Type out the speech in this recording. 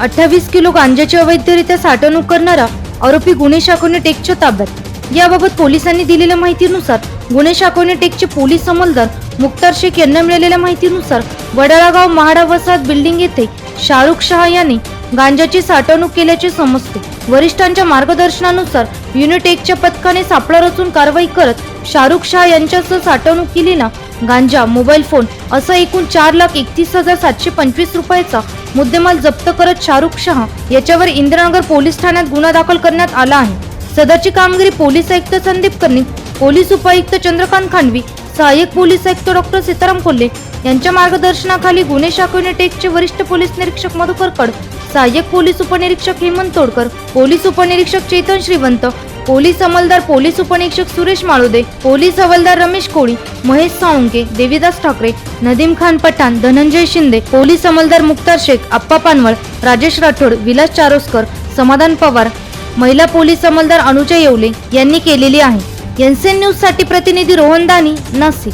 अठ्ठावीस किलो गांजाची अवैधरित्या साठवणूक करणारा आरोपी गुन्हे शाखेने टेकच्या ताब्यात. याबाबत पोलिसांनी दिलेल्या माहितीनुसार गुन्हे शाखेने टेकचे पोलीस अंमलदार मुक्तार शेख यांना मिळालेल्या माहितीनुसार वडाळागाव महाडा वसाहत बिल्डिंग येथे शाहरुख शहा यांनी गांजाची साठवणूक केल्याचे समजते. वरिष्ठांच्या मार्गदर्शनानुसार युनिटेकच्या पथकाने सापळा रचून कारवाई करत शाहरुख शहा यांच्यासह साठवणूक केलेला गांजा मोबाईल फोन असं एकूण चार लाख एकतीस हजार सातशे पंचवीस रुपयाचा मुद्देमाल जप्त करत शाहरुख शहा याच्यावर इंदिरानगर पोलीस ठाण्यात गुन्हा दाखल करण्यात आला आहे. सदरची कामगिरी पोलीस आयुक्त संदीप कर्णिक पोलीस उपायुक्त चंद्रकांत खानवी सहाय्यक पोलीस आयुक्त डॉक्टर सीताराम कोल्हे यांच्या मार्गदर्शनाखाली गुन्हे शाखेने टेकचे वरिष्ठ पोलीस निरीक्षक मधुकर कड सहाय्यक पोलीस उपनिरीक्षक हेमंत तोडकर पोलीस उपनिरीक्षक चेतन श्रीवंत पोलीस अंमलदार पोलीस उपनिरीक्षक सुरेश माळुदे पोलीस हवालदार रमेश कोळी महेश साळुंके देवीदास ठाकरे नदीम खान पठाण धनंजय शिंदे पोलीस अंमलदार मुक्तार शेख आप्पा पानवळ राजेश राठोड विलास चारोस्कर समाधान पवार महिला पोलीस अंमलदार अनुजा येवले यांनी केलेली आहे. एनसीएन न्यूजसाठी प्रतिनिधी रोहन दानी नाशिक.